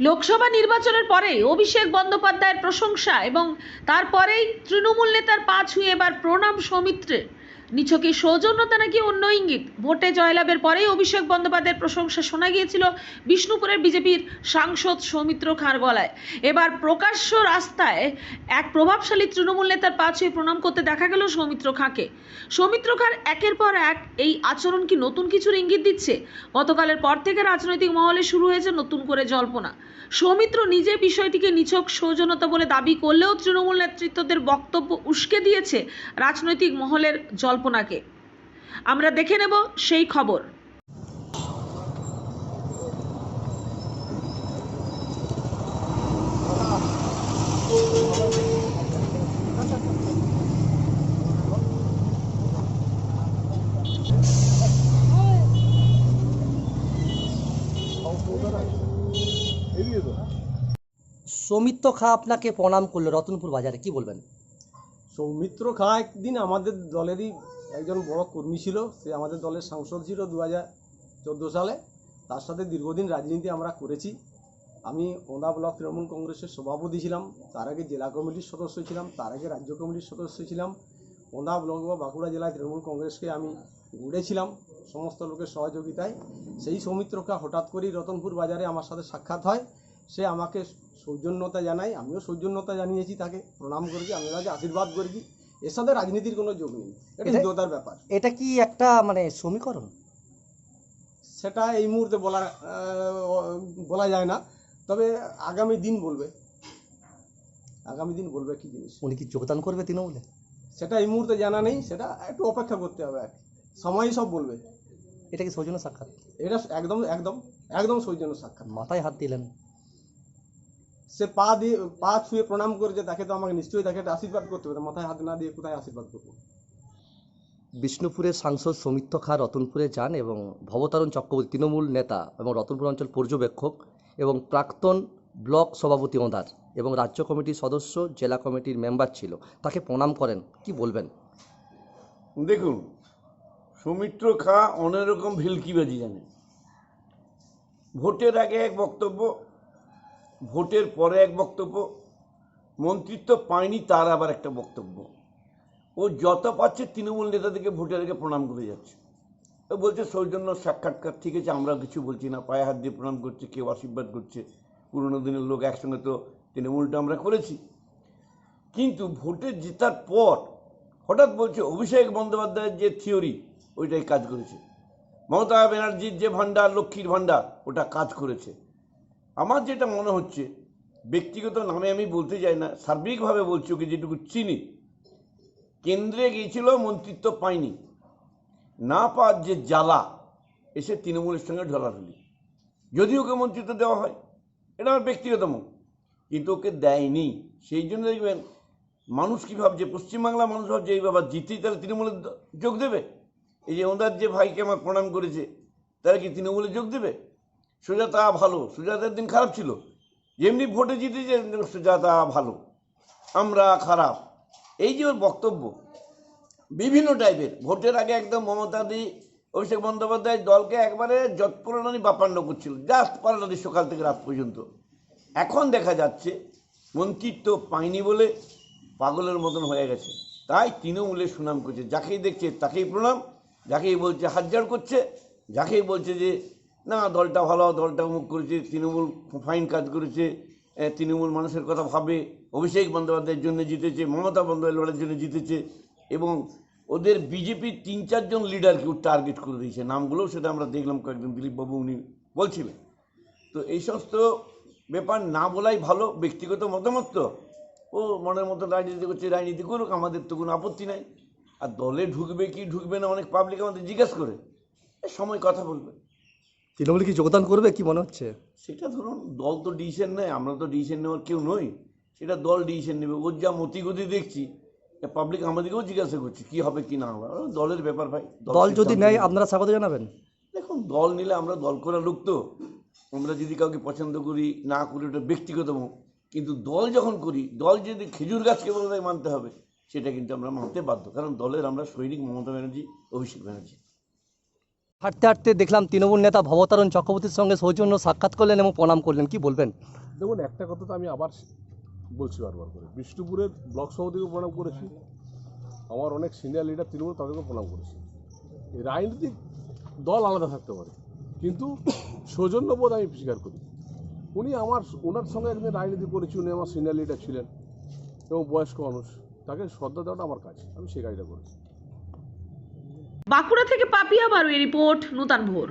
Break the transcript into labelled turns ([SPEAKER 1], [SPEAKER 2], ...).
[SPEAKER 1] লোকসভা নির্বাচনের পরে অভিষেক বন্দ্যোপাধ্যায়ের প্রশংসা এবং তারপরেই তৃণমূল নেতার পা ছুঁয়ে এবার প্রণাম সৌমিত্রের। নিছকে সৌজন্যতা নাকি অন্য ইঙ্গিত? ভোটে জয়লাভের পরেই অভিষেক বন্দ্যোপাধ্যায়ের প্রশংসা শোনা গিয়েছিল বিষ্ণুপুরের বিজেপির সাংসদ সৌমিত্র খাঁর গলায়। এবার প্রকাশ্য রাস্তায় এক প্রভাবশালী তৃণমূল নেতার পা ছুঁয়ে প্রণাম করতে দেখা গেল সৌমিত্র খাঁকে। সৌমিত্র খাঁর একের পর এক এই আচরণ কি নতুন কিছুর ইঙ্গিত দিচ্ছে? গতকালের পর থেকে রাজনৈতিক মহলে শুরু হয়েছে নতুন করে জল্পনা। সৌমিত্র নিজে বিষয়টিকে নিছক সৌজন্যতা বলে দাবি করলেও তৃণমূল নেতৃত্বদের বক্তব্য উস্কে দিয়েছে রাজনৈতিক মহলের জল্পনাকে আমরা দেখে নেব সেই খবর।
[SPEAKER 2] সৌমিত্র খা আপনাকে প্রণাম করল রতনপুর বাজারে, কি বলবেন?
[SPEAKER 3] সৌমিত্র খা একদিন আমাদের দলেরই একজন বড় কর্মী ছিল। সে আমাদের দলের সাংসদ ছিল দু হাজার চোদ্দ সালে। তার সাথে দীর্ঘদিন রাজনীতি আমরা করেছি। আমি ওন্দা ব্লক তৃণমূল কংগ্রেসের সভাপতি ছিলাম। তার আগে জেলা কমিটির সদস্য ছিলাম। তার আগে রাজ্য কমিটির সদস্য ছিলাম। ওন্দা ব্লক বা বাঁকুড়া জেলায় তৃণমূল কংগ্রেসকে আমি গড়েছিলাম সমস্ত লোকের সহযোগিতায়। সেই সৌমিত্রকা হঠাৎ করেই রতনপুর বাজারে আমার সাথে সাক্ষাৎ হয়। সে আমাকে সৌজন্যতা জানায় আমিও সৌজন্যতা জানিয়েছি তাকে প্রণাম করেছি আমি তাকে আশীর্বাদ করেছি। এর সাথে রাজনীতির কোনো যোগ নেই এটা হৃদয়তার ব্যাপার।
[SPEAKER 2] এটা কি একটা মানে সমীকরণ?
[SPEAKER 3] সেটা এই মুহূর্তে বলা বলা যায় না তবে আগামী দিন বলবে। আগামী দিন বলবে কি জিনিস?
[SPEAKER 2] উনি কি যোগদান করবে তৃণমূলে?
[SPEAKER 3] সেটা এই মুহূর্তে জানা নেই সেটা একটু অপেক্ষা করতে হবে আর কি। সময়ই সব বলবে।
[SPEAKER 2] এটা কি সৌজন্য সাক্ষাৎ?
[SPEAKER 3] এটা একদম একদম একদম সৌজন্য সাক্ষাৎ।
[SPEAKER 2] মাথায় হাত দিলেন।
[SPEAKER 3] সে পা দিয়ে পা ছুঁয়ে প্রণাম করেছে তাকে তো আমাকে নিশ্চয়ই তাকে একটা আশীর্বাদ করতে হবে। মাথায় হাত না দিয়ে কোথায় আশীর্বাদ করব?
[SPEAKER 2] বিষ্ণুপুরের সাংসদ সৌমিত্র খা রতনপুরে যান এবং ভবতারণ চক্রবর্তী তৃণমূল নেতা এবং রতনপুর অঞ্চল পর্যবেক্ষক এবং প্রাক্তন ব্লক সভাপতি ওঁদার এবং রাজ্য কমিটির সদস্য জেলা কমিটির মেম্বার ছিল। তাকে প্রণাম করেন। কি বলবেন?
[SPEAKER 4] দেখুন সৌমিত্র খা অনেক রকম ভিলকিবাজি জানে। ভোটের আগে এক বক্তব্য ভোটের পরে এক বক্তব্য, মন্ত্রিত্ব পায়নি তার আবার একটা বক্তব্য। ও যত পাচ্ছে তৃণমূল নেতাদেরকে ভোটের আগে প্রণাম করে যাচ্ছে। ও বলছে, সৌজন্য সাক্ষাৎকার, ঠিক আছে আমরা কিছু বলছি না। পায়ে হাত দিয়ে প্রণাম করছে, কেউ আশীর্বাদ করছে। পুরনো দিনের লোক একসঙ্গে তো তৃণমূলটা আমরা করেছি। কিন্তু ভোটে জেতার পর হঠাৎ বলছে, অভিষেক বন্দ্যোপাধ্যায়ের যে থিওরি, ওইটাই কাজ করেছে। মমতা ব্যানার্জির যে ভাণ্ডার, লক্ষ্মীর ভাণ্ডার, ওটা কাজ করেছে। আমার যেটা মনে হচ্ছে, ব্যক্তিগত নামে আমি বলতে চাই না, সার্বিকভাবে বলছি ওকে যেটুকু চিনি, কেন্দ্রে গিয়েছিল মন্ত্রিত্ব পায়নি। না পাওয়ার যে জ্বালা, এসে তৃণমূলের সঙ্গে ঢলাঢলি যদি ওকে মন্ত্রিত্ব দেওয়া হয়, এটা আমার ব্যক্তিগত মত, কিন্তু ওকে দেয়নি। সেই জন্য দেখবেন, মানুষ কী ভাবছে, পশ্চিমবাংলার মানুষ ভাবছে, এই বাবা জিতেই তাহলে তৃণমূলে যোগ দেবে? এই যে ওনার যে ভাইকে আমার প্রণাম করেছে তারা কি তৃণমূলে যোগ দেবে? সুজাতা ভালো সুজাতার দিন খারাপ ছিল। যেমনি ভোটে জিতেছে সুজাতা ভালো। আমরা খারাপ। এই যে ওর বক্তব্য, বিভিন্ন টাইপের ভোটের আগে একদম মমতা দি, অভিষেক বন্দ্যোপাধ্যায় দলকে একবারে যৎপরণানি বাপান্ন করছিল। জাস্ট পাল্টানি সকাল থেকে রাত পর্যন্ত। এখন দেখা যাচ্ছে, মন্ত্রিত্ব পায়নি বলে পাগলের মতন হয়ে গেছে। তাই তৃণমূলের সুনাম করছে। যাকেই দেখছে, তাকেই প্রণাম। যাকেই বলছে হাতজার করছে। যাকেই বলছে যে না, দলটা ভালো, দলটা মুখ করেছে, তৃণমূল ফাইন কাজ করেছে তৃণমূল মানুষের কথা ভাবে, অভিষেক বন্দ্যোপাধ্যায়ের জন্য জিতেছে, মমতা বন্দ্যোপাধ্যায় লড়াইয়ের জন্য জিতেছে, এবং ওদের বিজেপির তিন চারজন লিডারকে টার্গেট করে দিয়েছে। নামগুলোও সেটা আমরা দেখলাম কয়েকদিন দিলীপবাবু উনি বলছিলেন। তো এই সমস্ত ব্যাপার না বলাই ভালো, ব্যক্তিগত মতামত তো। ও মনের মতো রাজনীতি করছে, রাজনীতি করুক, আমাদের তো কোনো আপত্তি নাই। আর দলে ঢুকবে কি ঢুকবে না, অনেক পাবলিক আমাদের জিজ্ঞেস করে। সময় কথা বলবে।
[SPEAKER 2] তৃণমূলে কি যোগদান করবে কি মনে হচ্ছে?
[SPEAKER 4] সেটা ধরুন দল তো ডিসিশন নেয় আমরা তো ডিসিশন নেওয়ার কেউ নই। সেটা দল ডিসিশন নেবে। ওর যা মতিগতি দেখছি পাবলিক আমাদেরকেও জিজ্ঞাসা করছে কি হবে কি না হবে। দলের ব্যাপার ভাই।
[SPEAKER 2] দল যদি নেয় আপনারা স্বাগত জানাবেন?
[SPEAKER 4] দেখুন দল নিলে আমরা দল করা লোক তো। আমরা যদি কাউকে পছন্দ করি না করি ওটা ব্যক্তিগত মুখ কিন্তু দল যখন করি দল যদি খেজুর গাছকে বলে মানতে হবে সেটা কিন্তু আমরা মানতে বাধ্য। কারণ দলের আমরা সৈনিক মমতা ব্যানার্জি অভিষেক ব্যানার্জি।
[SPEAKER 2] হাঁটতে হাঁটতে দেখলাম তৃণমূল নেতা ভবতারণ চক্রবর্তীর সঙ্গে সৌজন্য সাক্ষাৎ করলেন এবং প্রণাম করলেন। কি বলবেন?
[SPEAKER 5] দেখুন, একটা কথা তো আমি আবার বলছি বারবার করে। বিষ্ণুপুরের ব্লক সভাপতিকে প্রণাম করেছি। আমার অনেক সিনিয়র লিডার তৃণমূল, তাদেরকেও প্রণাম করেছি। রাজনৈতিক দল আলাদা থাকতে পারে। কিন্তু সৌজন্যবোধ আমি স্বীকার করি। উনি আমার, ওনার সঙ্গে একদিন রাজনীতি করেছি, উনি আমার সিনিয়র লিডার ছিলেন এবং বয়স্ক মানুষ। তাকে শ্রদ্ধা দেওয়াটা আমার কাজ। আমি সেই কাজটা করেছি।
[SPEAKER 1] বাঁকুড়া থেকে পাপিয়া বারুই রিপোর্ট নূতন ভোর।